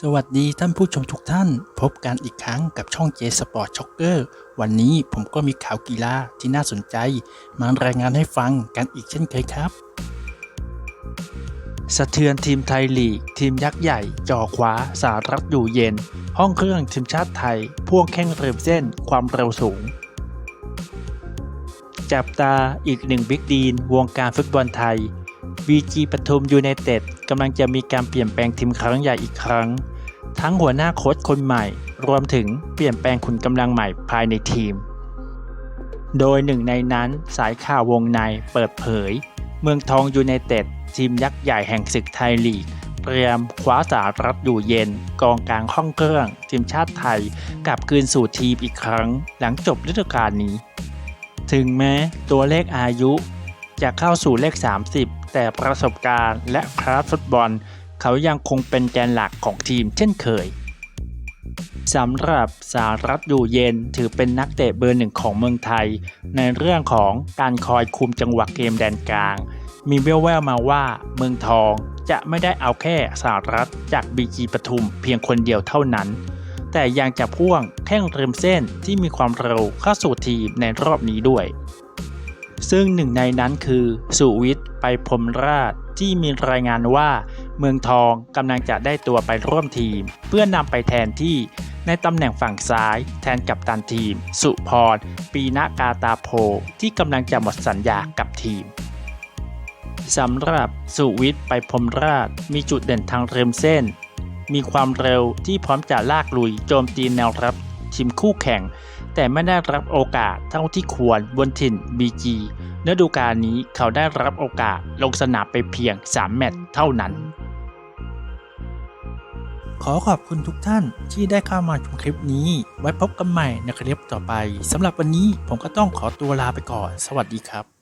สวัสดีท่านผู้ชมทุกท่าน พบกันอีกครั้งกับช่อง J Sport Shocker วันนี้ผมก็มีข่าวกีฬาที่น่าสนใจ มารายงานให้ฟังกันอีกเช่นเคยครับ สะเทือนทีมไทยลีก ทีมยักษ์ใหญ่ จ่อขวาสารัฐอยู่เย็น ห้องเครื่องทีมชาติไทย พ่วงแข้งเริมเส้น ความเร็วสูง จับตาอีกหนึ่งบิ๊กดีนวงการฟุตบอลไทย VG ปทุมยูไนเต็ดกำลังจะมีการเปลี่ยนแปลงทีมครั้งใหญ่อีกครั้ง ทั้งหัวหน้าโค้ชคนใหม่ รวมถึงเปลี่ยนแปลงขุนกำลังใหม่ภายในทีม โดยหนึ่งในนั้นสายข่าววงในเปิดเผย เมืองทองยูไนเต็ดทีมยักษ์ใหญ่แห่งศึกไทยลีกเตรียมคว้าสารัฐอยู่เย็น กองกลางห้องเครื่อง ทีมชาติไทยกลับคืนสู่ทีมอีกครั้ง หลังจบฤดูกาลนี้ ถึงแม้ตัวเลขอายุจะเข้าสู่เลข 30 แต่ประสบการณ์และคลาสฟุตบอล เขายังคงเป็นแกนหลักของทีมเช่นเคยสำหรับสารัตอยู่เย็นถือเป็นนักเตะเบอร์หนึ่งของเมืองไทย ในเรื่องของการคอยคุมจังหวะเกมแดนกลาง มีแว่วๆมาว่าเมืองทองจะไม่ได้เอาแค่สารัตจากบีจีปทุมเพียงคนเดียวเท่านั้น แต่ยังจะพ่วงแข้งเริมเส้นที่มีความเร็วเข้าสู่ทีมในรอบนี้ด้วย ซึ่งหนึ่งในนั้นคือสุวิทย์ไปพรหมราชที่มีรายงานว่า เมืองทองกำลังจะได้ตัวไปร่วมทีม เพื่อนำไปแทนที่ในตำแหน่งฝั่งซ้ายแทนกับตันทีม สุพร ปีนากาตาโพ ที่กำลังจะหมดสัญญากับทีมสำหรับสุวิทย์ไปพรหมราชมีจุดเด่นทางเริมเส้น มีความเร็วที่พร้อมจะลากลุยโจมตีแนวรับ ทีมคู่แข่ง แต่ไม่ได้รับโอกาสเท่าที่ควรบนถิ่น BG ฤดูกาลนี้เขาได้รับโอกาสลงสนามไปเพียง 3 แมตช์เท่านั้น ขอขอบคุณทุกท่านที่ได้เข้ามาชมคลิปนี้ ไว้พบกันใหม่ในคลิปต่อไปสำหรับวันนี้ผมก็ต้องขอตัวลาไปก่อน สวัสดีครับ